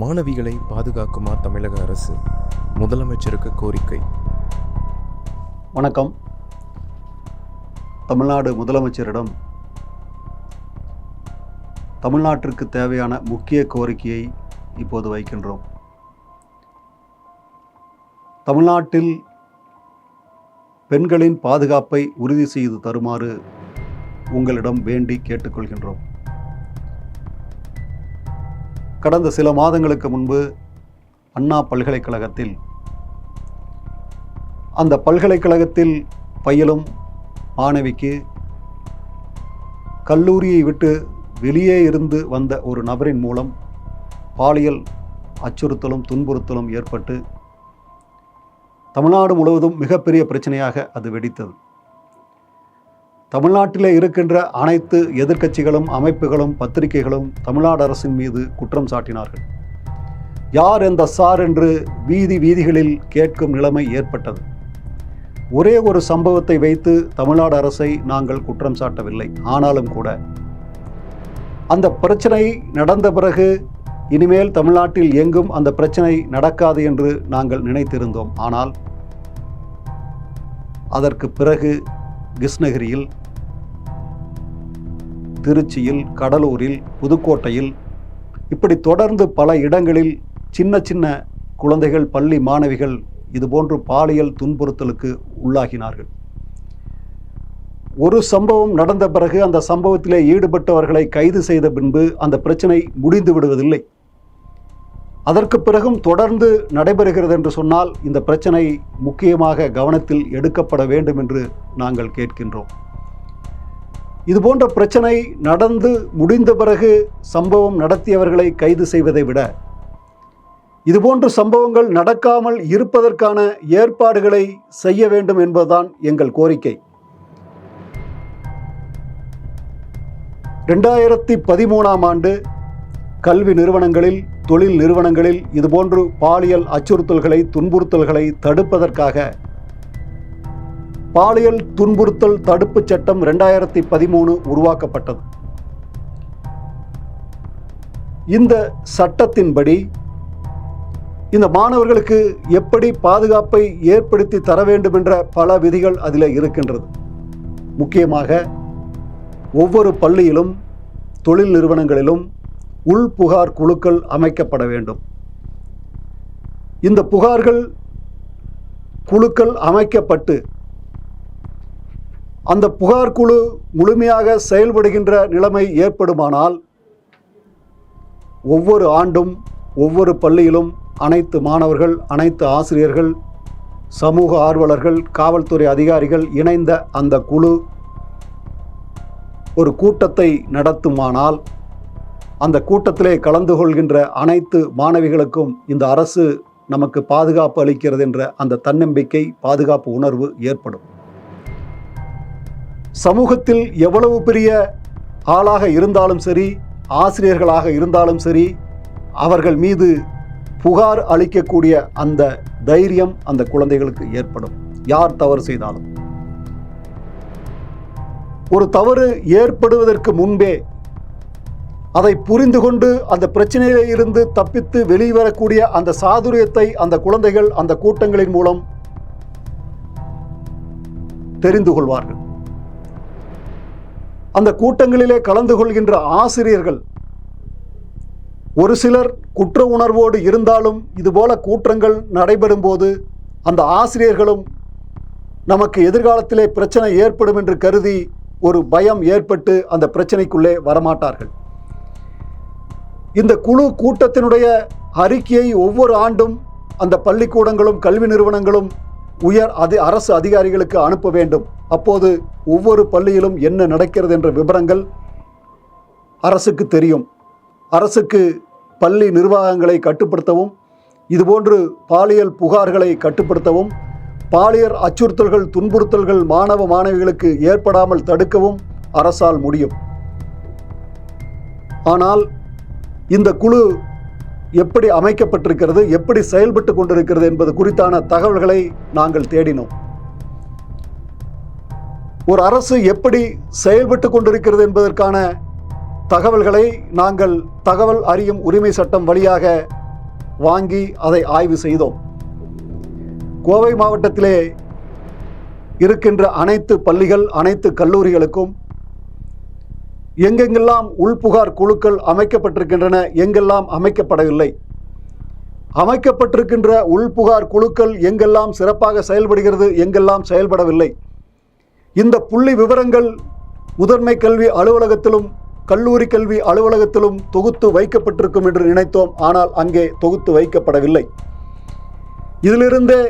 மாணவிகளை பாதுகாக்குமா தமிழக அரசு? முதலமைச்சருக்கு கோரிக்கை. வணக்கம். தமிழ்நாடு முதலமைச்சரிடம் தமிழ்நாட்டிற்கு தேவையான முக்கிய கோரிக்கையை இப்போது வைக்கின்றோம். தமிழ்நாட்டில் பெண்களின் பாதுகாப்பை உறுதி செய்து தருமாறு உங்களிடம் வேண்டி கேட்டுக்கொள்கின்றோம். கடந்த சில மாதங்களுக்கு முன்பு அண்ணா பல்கலைக்கழகத்தில் அந்த பல்கலைக்கழகத்தில் பயிலும் மாணவிக்கு கல்லூரியை விட்டு வெளியே இருந்து வந்த ஒரு நபரின் மூலம் பாலியல் அச்சுறுத்தலும் துன்புறுத்தலும் ஏற்பட்டு தமிழ்நாடு முழுவதும் மிகப்பெரிய பிரச்சனையாக அது வெடித்தது. தமிழ்நாட்டில் இருக்கின்ற அனைத்து எதிர்க்கட்சிகளும் அமைப்புகளும் பத்திரிகைகளும் தமிழ்நாடு அரசின் மீது குற்றம் சாட்டினார்கள். யார் எந்த சார் என்று வீதி வீதிகளில் கேட்கும் நிலைமை ஏற்பட்டது. ஒரே ஒரு சம்பவத்தை வைத்து தமிழ்நாடு அரசை நாங்கள் குற்றம் சாட்டவில்லை. ஆனாலும் கூட அந்த பிரச்சனை நடந்த பிறகு இனிமேல் தமிழ்நாட்டில் எங்கும் அந்த பிரச்சனை நடக்காது என்று நாங்கள் நினைத்திருந்தோம். ஆனால் அதற்கு பிறகு கிருஷ்ணகிரியில் திருச்சியில் கடலூரில் புதுக்கோட்டையில் இப்படி தொடர்ந்து பல இடங்களில் சின்ன சின்ன குழந்தைகள் பள்ளி மாணவிகள் இதுபோன்று பாலியல் துன்புறுத்தலுக்கு உள்ளாகினார்கள். ஒரு சம்பவம் நடந்த பிறகு அந்த சம்பவத்திலே ஈடுபட்டவர்களை கைது செய்த பின்பு அந்த பிரச்சனை முடிந்து விடுவதில்லை. அதற்கு பிறகும் தொடர்ந்து நடைபெறுகிறது என்று சொன்னால் இந்த பிரச்சனை முக்கியமாக கவனத்தில் எடுக்கப்பட வேண்டும் என்று நாங்கள் கேட்கின்றோம். இதுபோன்ற பிரச்சனை நடந்து முடிந்த பிறகு சம்பவம் நடத்தியவர்களை கைது செய்வதை விட இதுபோன்ற சம்பவங்கள் நடக்காமல் இருப்பதற்கான ஏற்பாடுகளை செய்ய வேண்டும் என்பதுதான் எங்கள் கோரிக்கை. ரெண்டாயிரத்தி பதிமூணாம் ஆண்டு கல்வி நிறுவனங்களில் தொழில் நிறுவனங்களில் இதுபோன்று பாலியல் அச்சுறுத்தல்களை துன்புறுத்தல்களை தடுப்பதற்காக பாலியல் துன்புறுத்தல் தடுப்புச் சட்டம் ரெண்டாயிரத்தி பதிமூணு உருவாக்கப்பட்டது. இந்த சட்டத்தின்படி இந்த மாணவர்களுக்கு எப்படி பாதுகாப்பை ஏற்படுத்தி தர வேண்டும் என்ற பல விதிகள் அதில் இருக்கின்றது. முக்கியமாக ஒவ்வொரு பள்ளியிலும் தொழில் நிறுவனங்களிலும் உள் புகார் குழுக்கள் அமைக்கப்பட வேண்டும். இந்த புகார்கள் குழுக்கள் அமைக்கப்பட்டு அந்த புகார் குழு முழுமையாக செயல்படுகின்ற நிலைமை ஏற்படுமானால் ஒவ்வொரு ஆண்டும் ஒவ்வொரு பள்ளியிலும் அனைத்து மாணவர்கள் அனைத்து ஆசிரியர்கள் சமூக ஆர்வலர்கள் காவல்துறை அதிகாரிகள் இணைந்த அந்த குழு ஒரு கூட்டத்தை நடத்துமானால் அந்த கூட்டத்திலே கலந்து கொள்கின்ற அனைத்து மாணவிகளுக்கும் இந்த அரசு நமக்கு பாதுகாப்பு அளிக்கிறது என்ற அந்த தன்னம்பிக்கை பாதுகாப்பு உணர்வு ஏற்படும். சமூகத்தில் எவ்வளவு பெரிய ஆளாக இருந்தாலும் சரி ஆசிரியர்களாக இருந்தாலும் சரி அவர்கள் மீது புகார் அளிக்கக்கூடிய அந்த தைரியம் அந்த குழந்தைகளுக்கு ஏற்படும். யார் தவறு செய்தாலும். ஒரு தவறு ஏற்படுவதற்கு முன்பே அதை புரிந்து கொண்டு அந்த பிரச்சனையிலே இருந்து தப்பித்து வெளிவரக்கூடிய அந்த சாதுரியத்தை அந்த குழந்தைகள் அந்த கூட்டங்களின் மூலம் தெரிந்து கொள்வார்கள். அந்த கூட்டங்களிலே கலந்து கொள்கின்ற ஆசிரியர்கள். ஒரு சிலர் குற்ற உணர்வோடு இருந்தாலும் இதுபோல கூற்றங்கள் நடைபெறும் போது அந்த ஆசிரியர்களும் நமக்கு எதிர்காலத்திலே பிரச்சனை ஏற்படும் என்று கருதி ஒரு பயம் ஏற்பட்டு அந்த பிரச்சனைக்குள்ளே வரமாட்டார்கள். இந்த குழு கூட்டத்தினுடைய அறிக்கையை ஒவ்வொரு ஆண்டும் அந்த பள்ளிக்கூடங்களும் கல்வி நிறுவனங்களும் உயர் அதி அரசு அதிகாரிகளுக்கு அனுப்ப வேண்டும். அப்போது ஒவ்வொரு பள்ளியிலும் என்ன நடக்கிறது என்ற விவரங்கள் அரசுக்கு தெரியும். அரசுக்கு பள்ளி நிர்வாகங்களை கட்டுப்படுத்தவும் இதுபோன்று பாலியல் புகார்களை கட்டுப்படுத்தவும் பாலியல் அச்சுறுத்தல்கள் துன்புறுத்தல்கள் மாணவ மாணவிகளுக்கு ஏற்படாமல் தடுக்கவும் அரசால் முடியும். ஆனால் இந்த குழு எப்படி அமைக்கப்பட்டிருக்கிறது எப்படி செயல்பட்டு கொண்டிருக்கிறது என்பது குறித்தான தகவல்களை நாங்கள் தேடினோம். ஒரு அரசு எப்படி செயல்பட்டு கொண்டிருக்கிறது என்பதற்கான தகவல்களை நாங்கள் தகவல் அறியும் உரிமை சட்டம் வழியாக வாங்கி அதை ஆய்வு செய்தோம். கோவை மாவட்டத்திலே இருக்கின்ற அனைத்து பள்ளிகள் அனைத்து கல்லூரிகளுக்கும் எங்கெங்கெல்லாம் உள்புகார் குழுக்கள் அமைக்கப்பட்டிருக்கின்றன எங்கெல்லாம் அமைக்கப்படவில்லை? அமைக்கப்பட்டிருக்கின்ற உள்புகார் குழுக்கள் எங்கெல்லாம் சிறப்பாக செயல்படுகிறது எங்கெல்லாம் செயல்படவில்லை? இந்த புள்ளி விவரங்கள் முதன்மை கல்வி அலுவலகத்திலும் கல்லூரி கல்வி அலுவலகத்திலும் தொகுத்து வைக்கப்பட்டிருக்கும் என்று நினைத்தோம். ஆனால் அங்கே தொகுத்து வைக்கப்படவில்லை. இதிலிருந்தே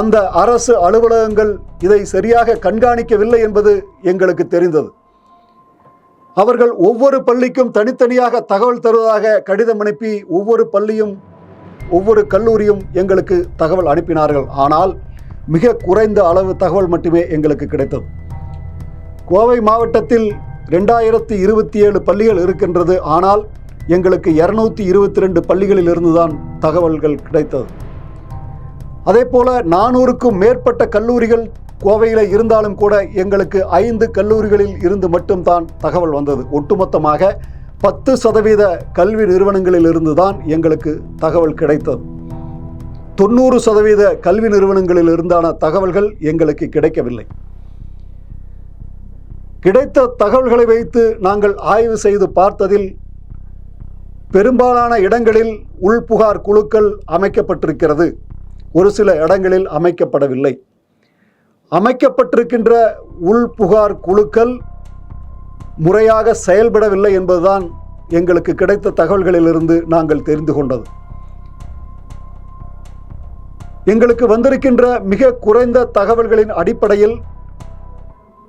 அந்த அரசு அலுவலகங்கள் இதை சரியாக கண்காணிக்கவில்லை என்பது எங்களுக்கு தெரிந்தது. அவர்கள் ஒவ்வொரு பள்ளிக்கும் தனித்தனியாக தகவல் தருவதாக கடிதம் அனுப்பி ஒவ்வொரு பள்ளியும் ஒவ்வொரு கல்லூரியும் எங்களுக்கு தகவல் அனுப்பினார்கள். ஆனால் மிக குறைந்த அளவு தகவல் மட்டுமே எங்களுக்கு கிடைத்தது. கோவை மாவட்டத்தில் ரெண்டாயிரத்தி இருபத்தி ஏழு பள்ளிகள் இருக்கின்றது. ஆனால் எங்களுக்கு இரநூத்தி இருபத்தி ரெண்டு பள்ளிகளில் இருந்துதான் தகவல்கள் கிடைத்தது. அதே போல நானூறுக்கும் மேற்பட்ட கல்லூரிகள் கோவையில் இருந்தாலும் கூட எங்களுக்கு ஐந்து கல்லூரிகளில் இருந்து மட்டும்தான் தகவல் வந்தது. ஒட்டுமொத்தமாக பத்து சதவீத கல்வி நிறுவனங்களில் இருந்து தான் எங்களுக்கு தகவல் கிடைத்தது. தொண்ணூறு சதவீத கல்வி நிறுவனங்களில் இருந்தான தகவல்கள் எங்களுக்கு கிடைக்கவில்லை. கிடைத்த தகவல்களை வைத்து நாங்கள் ஆய்வு செய்து பார்த்ததில் பெரும்பாலான இடங்களில் உள்புகார் குழுக்கள் அமைக்கப்பட்டிருக்கிறது. ஒரு சில இடங்களில் அமைக்கப்படவில்லை. அமைக்கப்பட்டிருக்கின்ற உள்புகார் குழுக்கள் முறையாக செயல்படவில்லை என்பதுதான் எங்களுக்கு கிடைத்த தகவல்களிலிருந்து நாங்கள் தெரிந்து கொண்டது. எங்களுக்கு வந்திருக்கின்ற மிக குறைந்த தகவல்களின் அடிப்படையில்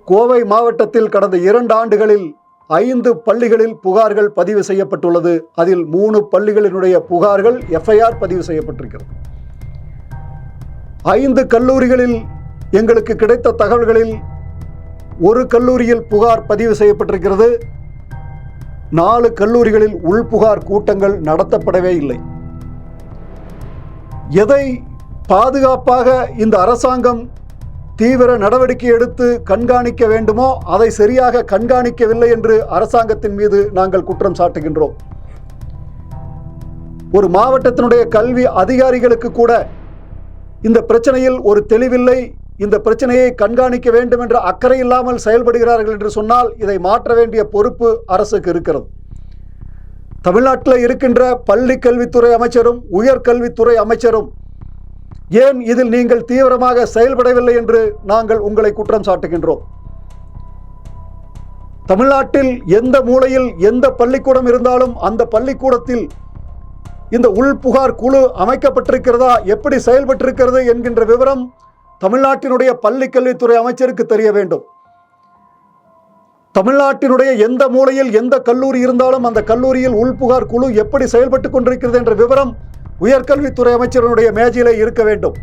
கோவை மாவட்டத்தில் கடந்த இரண்டு ஆண்டுகளில் ஐந்து பள்ளிகளில் புகார்கள் பதிவு செய்யப்பட்டுள்ளது. அதில் மூணு பள்ளிகளினுடைய புகார்கள் எஃப்ஐஆர் பதிவு செய்யப்பட்டிருக்கிறது. ஐந்து கல்லூரிகளில் எங்களுக்கு கிடைத்த தகவல்களில் ஒரு கல்லூரியில் புகார் பதிவு செய்யப்பட்டிருக்கிறது. நாலு கல்லூரிகளில் உள்புகார் கூட்டங்கள் நடத்தப்படவே இல்லை. எதை பாதுகாப்பாக இந்த அரசாங்கம் தீவிர நடவடிக்கை எடுத்து கண்காணிக்க வேண்டுமோ அதை சரியாக கண்காணிக்கவில்லை என்று அரசாங்கத்தின் மீது நாங்கள் குற்றம் சாட்டுகின்றோம். ஒரு மாவட்டத்தினுடைய கல்வி அதிகாரிகளுக்கு கூட இந்த பிரச்சனையில் ஒரு தெளிவில்லை. இந்த பிரச்சனையை கண்காணிக்க வேண்டும் என்ற அக்கறை இல்லாமல் செயல்படுகிறார்கள் என்று சொன்னால் இதை மாற்ற வேண்டிய பொறுப்பு அரசுக்கு இருக்கிறது. தமிழ்நாட்டில் இருக்கின்ற பள்ளி கல்வித்துறை அமைச்சரும் உயர்கல்வித்துறை அமைச்சரும் ஏன் இதில் நீங்கள் தீவிரமாக செயல்படவில்லை என்று நாங்கள் உங்களை குற்றம் சாட்டுகின்றோம். தமிழ்நாட்டில் எந்த மூலையில் எந்த பள்ளிக்கூடம் இருந்தாலும் அந்த பள்ளிக்கூடத்தில் இந்த உள்புகார் குழு அமைக்கப்பட்டிருக்கிறதா எப்படி செயல்பட்டிருக்கிறது என்கின்ற விவரம் தமிழ்நாட்டினுடைய பள்ளி கல்வித்துறை அமைச்சருக்கு தெரிய வேண்டும். தமிழ்நாட்டினுடைய எந்த மூலையில் எந்த கல்லூரி இருந்தாலும் அந்த கல்லூரியில் உள்புகார் குழு எப்படி செயல்பட்டு கொண்டிருக்கிறது என்ற விவரம் உயர்கல்வித்துறை அமைச்சருடைய மேஜையிலே இருக்க வேண்டும்.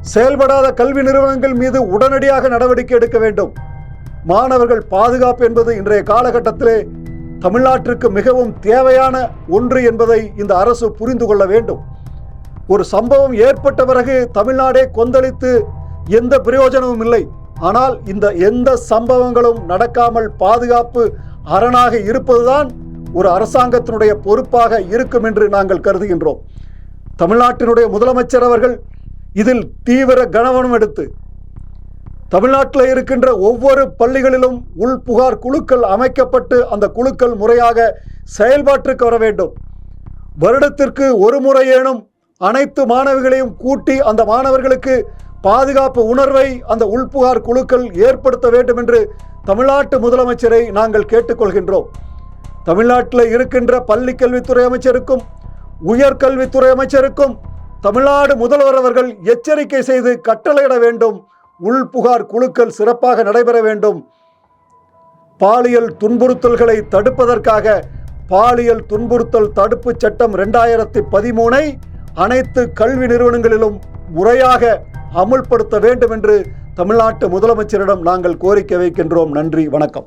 செயல்படாத கல்வி நிறுவனங்கள் மீது உடனடியாக நடவடிக்கை எடுக்க வேண்டும். மாணவர்கள் பாதுகாப்பு என்பது இன்றைய காலகட்டத்திலே தமிழ்நாட்டிற்கு மிகவும் தேவையான ஒன்று என்பதை இந்த அரசு புரிந்து கொள்ள வேண்டும். ஒரு சம்பவம் ஏற்பட்ட பிறகு தமிழ்நாடே கொந்தளித்து எந்த பிரயோஜனமும் இல்லை. ஆனால் இந்த எந்த சம்பவங்களும் நடக்காமல் பாதுகாப்பு அரணாக இருப்பதுதான் ஒரு அரசாங்கத்தினுடைய பொறுப்பாக இருக்கும் என்று நாங்கள் கருதுகின்றோம். தமிழ்நாட்டினுடைய முதலமைச்சர் அவர்கள் இதில் தீவிர கவனம் எடுத்து தமிழ்நாட்டில் இருக்கின்ற ஒவ்வொரு பள்ளிகளிலும் உள்புகார் குழுக்கள் அமைக்கப்பட்டு அந்த குழுக்கள் முறையாக செயல்பாட்டுக்கு வர வேண்டும். வருடத்திற்கு ஒரு முறையேனும் அனைத்து மாணவிகளையும் கூட்டி அந்த மாணவர்களுக்கு பாதுகாப்பு உணர்வை அந்த உள்புகார் குழுக்கள் ஏற்படுத்த வேண்டும் என்று தமிழ்நாட்டு முதலமைச்சரை நாங்கள் கேட்டுக்கொள்கின்றோம். தமிழ்நாட்டில் இருக்கின்ற பள்ளி கல்வித்துறை அமைச்சருக்கும் உயர்கல்வித்துறை அமைச்சருக்கும் தமிழ்நாடு முதல்வர் அவர்கள் எச்சரிக்கை செய்து கட்டளையிட வேண்டும். உள்புகார் குழுக்கள் சிறப்பாக நடைபெற வேண்டும். பாலியல் துன்புறுத்தல்களை தடுப்பதற்காக பாலியல் துன்புறுத்தல் தடுப்பு சட்டம் ரெண்டாயிரத்தி பதிமூனை அனைத்து கல்வி நிறுவனங்களிலும் முறையாக அமுல்படுத்த வேண்டும் என்று தமிழ்நாட்டு முதலமைச்சரிடம் நாங்கள் கோரிக்கை வைக்கின்றோம். நன்றி வணக்கம்.